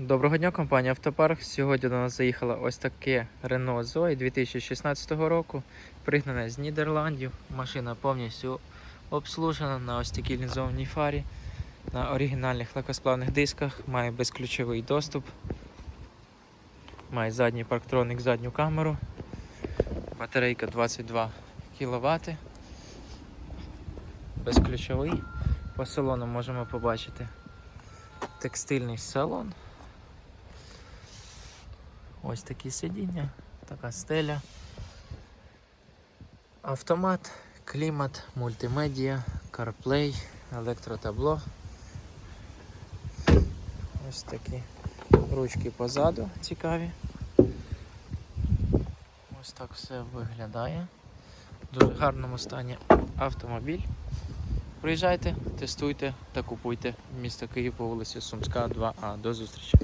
Доброго дня, компанія Автопарк. Сьогодні до нас заїхала ось таке Renault Zoe 2016 року, пригнане з Нідерландів. Машина повністю обслужена на ось такій лінзованій фарі, на оригінальних легкосплавних дисках, має безключовий доступ, має задній парктроник, задню камеру, батарейка 22 кВт, безключовий. По салону можемо побачити текстильний салон. Ось такі сидіння, така стеля, автомат, клімат, мультимедіа, CarPlay, електротабло. Ось такі ручки позаду цікаві. Ось так все виглядає. В дуже гарному стані автомобіль. Приїжджайте, тестуйте та купуйте місто Київ по вулиці Сумська, 2А. До зустрічі!